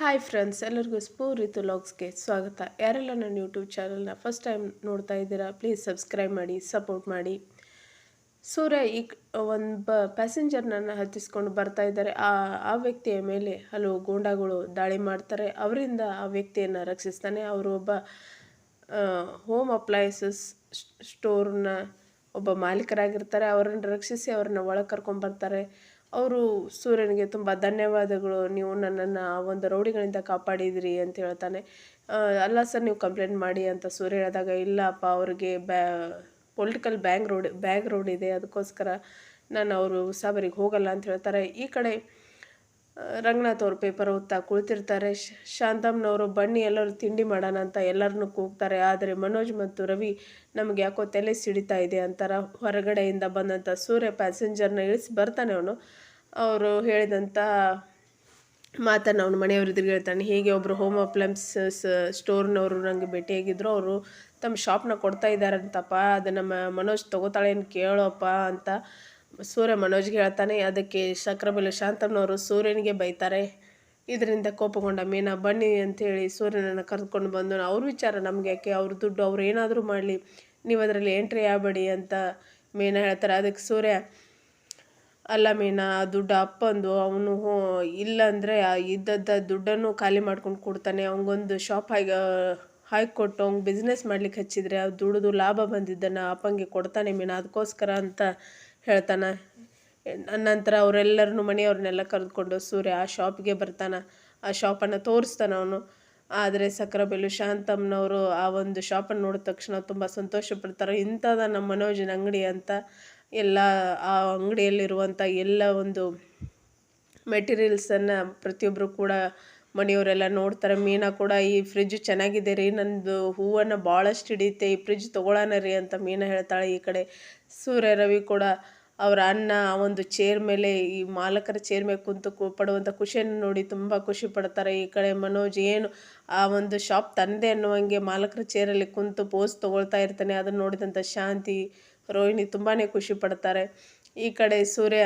Hi friends ಎಲ್ಲರಿಗೂ ಸ್ಫೂರಿತು ಲಾಗ್ಸ್ಗೆ ಸ್ವಾಗತ. ಯಾರೆಲ್ಲ ನನ್ನ ಯೂಟ್ಯೂಬ್ ಚಾನಲ್ನ ಫಸ್ಟ್ ಟೈಮ್ ನೋಡ್ತಾ ಇದ್ದೀರಾ ಪ್ಲೀಸ್ ಸಬ್ಸ್ಕ್ರೈಬ್ ಮಾಡಿ ಸಪೋರ್ಟ್ ಮಾಡಿ. ಸೂರ್ಯ ಈ ಒಂದು ಬ ಪ್ಯಾಸೆಂಜರ್ನನ್ನು ಹತ್ತಿಸ್ಕೊಂಡು ಬರ್ತಾ ಇದ್ದಾರೆ. ಆ ಆ ವ್ಯಕ್ತಿಯ ಮೇಲೆ ಹಲವು ಗೂಂಡಾಗಳು ದಾಳಿ ಮಾಡ್ತಾರೆ. ಅವರಿಂದ ಆ ವ್ಯಕ್ತಿಯನ್ನು ರಕ್ಷಿಸ್ತಾನೆ. ಅವರು ಒಬ್ಬ ಹೋಮ್ ಅಪ್ಲಯನ್ಸಸ್ ಸ್ಟೋರ್ನ ಒಬ್ಬ ಮಾಲೀಕರಾಗಿರ್ತಾರೆ. ಅವರನ್ನು ರಕ್ಷಿಸಿ ಅವ್ರನ್ನ ಒಳಗೆ ಕರ್ಕೊಂಡ್ಬರ್ತಾರೆ ಅವರು ಸೂರ್ಯನಿಗೆ ತುಂಬ ಧನ್ಯವಾದಗಳು, ನೀವು ನನ್ನನ್ನು ಆ ಒಂದು ರೌಡಿಗಳಿಂದ ಕಾಪಾಡಿದಿರಿ ಅಂತ ಹೇಳ್ತಾನೆ. ಅಲ್ಲ ಸರ್, ನೀವು ಕಂಪ್ಲೇಂಟ್ ಮಾಡಿ ಅಂತ ಸೂರ್ಯ ಹೇಳಿದಾಗ, ಇಲ್ಲಪ್ಪ, ಅವ್ರಿಗೆ ಬ್ಯಾ, political bang road bag road ಇದೆ, ಅದಕ್ಕೋಸ್ಕರ ನಾನು ಅವರು ಉಸಾಬರಿಗೆ ಹೋಗಲ್ಲ ಅಂತ ಹೇಳ್ತಾರೆ. ಈ ಕಡೆ ರಂಗನಾಥ್ ಅವರು ಪೇಪರ್ ಓದ್ತಾ ಕುಳಿತಿರ್ತಾರೆ. ಶಾಂತಮ್ನವರು ಬನ್ನಿ, ಎಲ್ಲರೂ ತಿಂಡಿ ಮಾಡೋಣ ಅಂತ ಎಲ್ಲರನ್ನು ಕೂಗ್ತಾರೆ. ಆದರೆ ಮನೋಜ್ ಮತ್ತು ರವಿ ನಮಗೆ ಯಾಕೋ ತಲೆ ಸಿಡಿತಾ ಇದೆ ಅಂತಾರ. ಹೊರಗಡೆಯಿಂದ ಬಂದಂಥ ಸೂರ್ಯ ಪ್ಯಾಸೆಂಜರ್ನ ಇಳಿಸಿ ಬರ್ತಾನೆ ಅವನು. ಅವರು ಹೇಳಿದಂಥ ಮಾತನ್ನು ಅವನು ಮನೆಯವ್ರ ಎದುರಿಗೆ ಹೇಳ್ತಾನೆ. ಹೀಗೆ ಒಬ್ಬರು ಹೋಮ್ ಅಪ್ಲಯನ್ಸಸ್ ಸ್ಟೋರ್ನವರು ನನಗೆ ಭೇಟಿಯಾಗಿದ್ದರು ಅವರು ತಮ್ಮ ಶಾಪ್ನ ಕೊಡ್ತಾ ಇದ್ದಾರಂತಪ್ಪ. ಅದು ನಮ್ಮ ಮನೋಜ್ ತಗೋತಾಳೇನು ಕೇಳೋಪ್ಪ ಅಂತ ಸೂರ್ಯ ಮನೋಜ್ಗೆ ಹೇಳ್ತಾನೆ, ಅದಕ್ಕೆ ಶಕ್ರಬಲಿ ಶಾಂತಮ್ನವರು ಸೂರ್ಯನಿಗೆ ಬೈತಾರೆ. ಇದರಿಂದ ಕೋಪಗೊಂಡ ಮೀನಾ, ಬನ್ನಿ ಅಂಥೇಳಿ ಸೂರ್ಯನನ್ನು ಕರೆದುಕೊಂಡು ಬಂದು, ಅವ್ರ ವಿಚಾರ ನಮಗೆ ಯಾಕೆ? ಅವ್ರ ದುಡ್ಡು ಅವ್ರು ಏನಾದರೂ ಮಾಡಲಿ. ನೀವು ಅದರಲ್ಲಿ ಎಂಟ್ರಿ ಆಗಬೇಡಿ ಅಂತ ಮೀನಾ ಹೇಳ್ತಾರೆ. ಅದಕ್ಕೆ ಸೂರ್ಯ, ಅಲ್ಲ ಮೀನಾ, ಆ ದುಡ್ಡು ಅಪ್ಪಂದು. ಅವನು ಇಲ್ಲ ಅಂದರೆ ಇದ್ದದ್ದ ದುಡ್ಡನ್ನು ಖಾಲಿ ಮಾಡ್ಕೊಂಡು ಕೊಡ್ತಾನೆ. ಅವನಿಗೊಂದು ಶಾಪ್ ಹಾಕಿ ಹಾಕಿಕೊಟ್ಟು ಅವ್ನಿಗೆ ಬಿಸ್ನೆಸ್ ಮಾಡ್ಲಿಕ್ಕೆ ಹಚ್ಚಿದರೆ, ಆ ದುಡ್ದು ಲಾಭ ಬಂದಿದ್ದನ್ನು ಅಪ್ಪಂಗೆ ಕೊಡ್ತಾನೆ ಮೀನಾ. ಅದಕ್ಕೋಸ್ಕರ ಅಂತ ಹೇಳ್ತಾನೆ. ನಂತರ ಅವರೆಲ್ಲರನ್ನು ಮನೆಯವ್ರನ್ನೆಲ್ಲ ಕರೆದುಕೊಂಡು ಸೂರ್ಯ ಆ ಶಾಪ್ಗೆ ಬರ್ತಾನೆ. ಆ ಶಾಪನ್ನು ತೋರಿಸ್ತಾನೆ ಅವನು. ಆದರೆ ಸಕ್ರಬೆಲು ಶಾಂತಮ್ಮನವರು ಆ ಒಂದು ಶಾಪನ್ನು ನೋಡಿದ ತಕ್ಷಣ ತುಂಬ ಸಂತೋಷ ಪಡ್ತಾರೆ ಇಂಥದ ನಮ್ಮ ಮನೋಜನ ಅಂಗಡಿ ಅಂತ ಎಲ್ಲ ಆ ಅಂಗಡಿಯಲ್ಲಿರುವಂಥ ಎಲ್ಲ ಒಂದು ಮೆಟೀರಿಯಲ್ಸನ್ನು ಪ್ರತಿಯೊಬ್ಬರು ಕೂಡ ಮನೆಯವರೆಲ್ಲ ನೋಡ್ತಾರೆ. ಮೀನಾ ಕೂಡ, ಈ ಫ್ರಿಜ್ ಚೆನ್ನಾಗಿದೆ ರೀ, ನಂದು ಹೂವನ್ನು ಭಾಳಷ್ಟು ಹಿಡಿಯುತ್ತೆ, ಈ ಫ್ರಿಜ್ ತೊಗೊಳ್ಳೋಣ ರೀ ಅಂತ ಮೀನಾ ಹೇಳ್ತಾಳೆ ಈ ಕಡೆ. ಸೂರ್ಯ ರವಿ ಕೂಡ, ಅವರ ಅಣ್ಣ ಆ ಒಂದು ಚೇರ್ ಮೇಲೆ, ಈ ಮಾಲಕರ ಚೇರ್ ಮೇಲೆ ಕುಂತು ಪಡುವಂಥ ಖುಷಿಯನ್ನು ನೋಡಿ ತುಂಬ ಖುಷಿ ಪಡ್ತಾರೆ. ಈ ಕಡೆ ಮನೋಜ್ ಏನು, ಆ ಒಂದು ಶಾಪ್ ತಂದೆ ಅನ್ನುವಂಗೆ ಮಾಲಕರ ಚೇರಲ್ಲಿ ಕುಂತು ಪೋಸ್ ತೊಗೊಳ್ತಾ ಇರ್ತಾನೆ. ಅದನ್ನು ನೋಡಿದಂಥ ಶಾಂತಿ, ರೋಹಿಣಿ ತುಂಬಾ ಖುಷಿ ಪಡ್ತಾರೆ. ಈ ಕಡೆ ಸೂರ್ಯ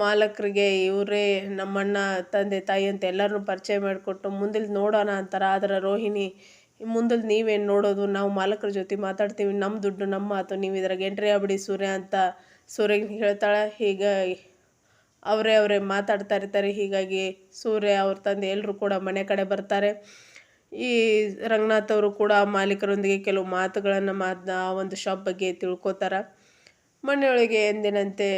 ಮಾಲಕರಿಗೆ ಇವರೇ ನಮ್ಮಣ್ಣ, ತಂದೆ, ತಾಯಿ ಅಂತ ಎಲ್ಲರನ್ನು ಪರಿಚಯ ಮಾಡಿಕೊಟ್ಟು ಮುಂದಿಲ್ ನೋಡೋಣ ಅಂತಾರೆ. ಆದರೆ ರೋಹಿಣಿ ಮುಂದಲ್ ನೀವೇನು ನೋಡೋದು? ನಾವು ಮಾಲಕರ ಜೊತೆ ಮಾತಾಡ್ತೀವಿ. ನಮ್ಮ ದುಡ್ಡು ನಮ್ಮ ಮಾತು. ನೀವು ಇದ್ರಾಗ ಎಂಟ್ರಿ ಆಗ್ಬಿಡಿ ಸೂರ್ಯ ಅಂತ ಸೂರ್ಯಗೆ ಹೇಳ್ತಾಳೆ. ಈಗ ಅವರೇ ಅವರೇ ಮಾತಾಡ್ತಾ ಇರ್ತಾರೆ. ಹೀಗಾಗಿ ಸೂರ್ಯ ಅವ್ರ ತಂದೆ ಎಲ್ಲರೂ ಕೂಡ ಮನೆ ಕಡೆ ಬರ್ತಾರೆ. ಈ ರಂಗನಾಥ್ ಅವರು ಕೂಡ ಮಾಲೀಕರೊಂದಿಗೆ ಕೆಲವು ಮಾತುಗಳನ್ನು ಮಾತನ್ನ ಆ ಒಂದು ಶಾಪ್ ಬಗ್ಗೆ ತಿಳ್ಕೊತಾರೆ. ಮನೆಯೊಳಗೆ ಎಂದಿನಂತೆ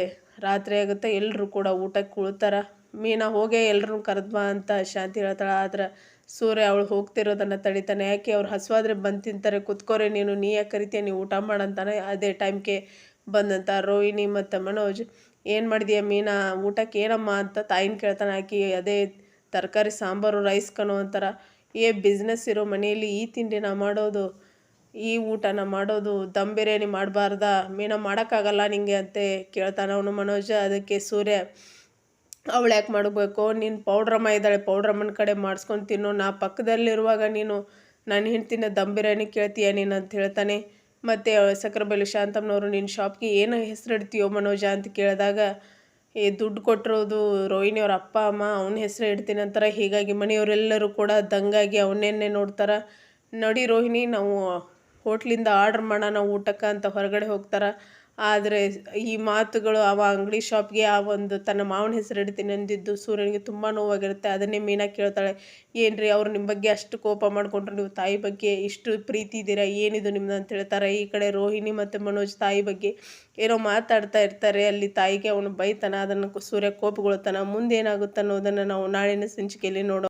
ರಾತ್ರಿ ಆಗುತ್ತೆ ಎಲ್ಲರೂ ಕೂಡ ಊಟಕ್ಕೆ ಕುಳ್ತಾರ ಮೀನಾ ಹೋಗೇ ಎಲ್ಲರೂ ಬಾ ಅಂತ ಶಾಂತಿ ಹೇಳ್ತಾಳೆ. ಆದ್ರೆ ಸೂರ್ಯ ಅವಳು ಹೋಗ್ತಿರೋದನ್ನು ತಡಿತಾನೆ. ಯಾಕೆ ಅವ್ರು ಹಸುವಾದ್ರೆ ಬಂದು ತಿಂತಾರೆ, ಕುತ್ಕೋರೆ, ನೀನು ನೀ ಯಾಕೆ ಕರಿತೀಯ ನೀವು ಊಟ ಮಾಡಂತಾನೆ ಅದೇ ಟೈಮ್ಗೆ ಬಂದಂತ ರೋಹಿಣಿ ಮತ್ತು ಮನೋಜ್. ಏನು ಮಾಡಿದೀಯ ಮೀನಾ? ಊಟಕ್ಕೆ ಏನಮ್ಮ ಅಂತ ತಾಯಿನ ಕೇಳ್ತಾನೆ. ಆಕಿ ಅದೇ ತರಕಾರಿ, ಸಾಂಬಾರು ರೈಸ್ ಕಣೋ ಅಂತಾರ. ಏ ಬಿಸ್ನೆಸ್ ಇರೋ ಮನೆಯಲ್ಲಿ ಈ ತಿಂಡಿನ ಮಾಡೋದು ಈ ಊಟನ ಮಾಡೋದು ದಮ್ ಬಿರಿಯಾನಿ ಮಾಡಬಾರ್ದಾ, ಮೀನಾ ಮಾಡೋಕ್ಕಾಗಲ್ಲ ನಿನಗೆ ಅಂತೆ ಕೇಳ್ತಾನೆ ಅವನು ಮನೋಜ. ಅದಕ್ಕೆ ಸೂರ್ಯ, ಅವಳು ಯಾಕೆ ಮಾಡಬೇಕು? ನೀನು ಪೌಡ್ರಮ್ಮ ಇದ್ದಾಳೆ, ಪೌಡ್ರಮ್ಮನ ಕಡೆ ಮಾಡಿಸ್ಕೊಂಡು ತಿನ್ನು. ನಾ ಪಕ್ಕದಲ್ಲಿರುವಾಗ ನೀನು ನನ್ನ ಹೆಂಡ್ತಿನ ದಮ್ ಬಿರಿಯಾನಿ ಕೇಳ್ತೀಯ ನೀನು ಅಂತ ಹೇಳ್ತಾನೆ. ಮತ್ತು ಸಕ್ರಬೈಲು ಶಾಂತಮ್ಮನವರು ನಿನ್ನ ಶಾಪ್ಗೆ ಏನು ಹೆಸರಿಡ್ತೀಯೋ ಮನೋಜ ಅಂತ ಕೇಳಿದಾಗ ಈ ದುಡ್ಡು ಕೊಟ್ಟಿರೋದು ರೋಹಿಣಿಯವ್ರ ಅಪ್ಪ, ಅಮ್ಮ, ಅವನ ಹೆಸರು ಇಡ್ತೀನಿ ಅಂತಾರೆ. ಹೀಗಾಗಿ ಮನೆಯವರೆಲ್ಲರೂ ಕೂಡ ದಂಗಾಗಿ ಅವನ್ನೇನೆ ನೋಡ್ತಾರೆ. ನಡಿ ರೋಹಿಣಿ, ನಾವು ಹೋಟ್ಲಿಂದ ಆರ್ಡ್ರ್ ಮಾಡೋಣ, ಊಟಕ್ಕೆ ಅಂತ ಹೊರಗಡೆ ಹೋಗ್ತಾರೆ. ಆದರೆ ಈ ಮಾತುಗಳು ಅವ ಅಂಗಡಿ ಶಾಪ್ಗೆ ಆ ಒಂದು ತನ್ನ ಮಾವನ ಹೆಸರು ಇಡ್ತೀನಿ ಅಂದಿದ್ದು ಸೂರ್ಯನಿಗೆ ತುಂಬ ನೋವಾಗಿರುತ್ತೆ. ಅದನ್ನೇ ಮೀನಾ ಕೇಳ್ತಾಳೆ, ಏನ್ರಿ ಅವ್ರು ನಿಮ್ಮ ಬಗ್ಗೆ ಅಷ್ಟು ಕೋಪ ಮಾಡಿಕೊಂಡ್ರು, ನೀವು ತಾಯಿ ಬಗ್ಗೆ ಇಷ್ಟು ಪ್ರೀತಿ ಇದ್ದೀರಾ? ಏನಿದು ನಿಮ್ದು? ಅಂತ ಹೇಳ್ತಾರೆ. ಈ ಕಡೆ ರೋಹಿಣಿ ಮತ್ತು ಮನೋಜ್ ತಾಯಿ ಬಗ್ಗೆ ಏನೋ ಮಾತಾಡ್ತಾ ಇರ್ತಾರೆ. ಅಲ್ಲಿ ತಾಯಿಗೆ ಅವನು ಬೈತಾನ, ಅದನ್ನು ಸೂರ್ಯ ಕೋಪಗೊಳ್ತಾನ. ಮುಂದೇನಾಗುತ್ತೆ ಅನ್ನೋದನ್ನು ನಾವು ನಾಳಿನ ಸಂಚಿಕೆಯಲ್ಲಿ ನೋಡೋ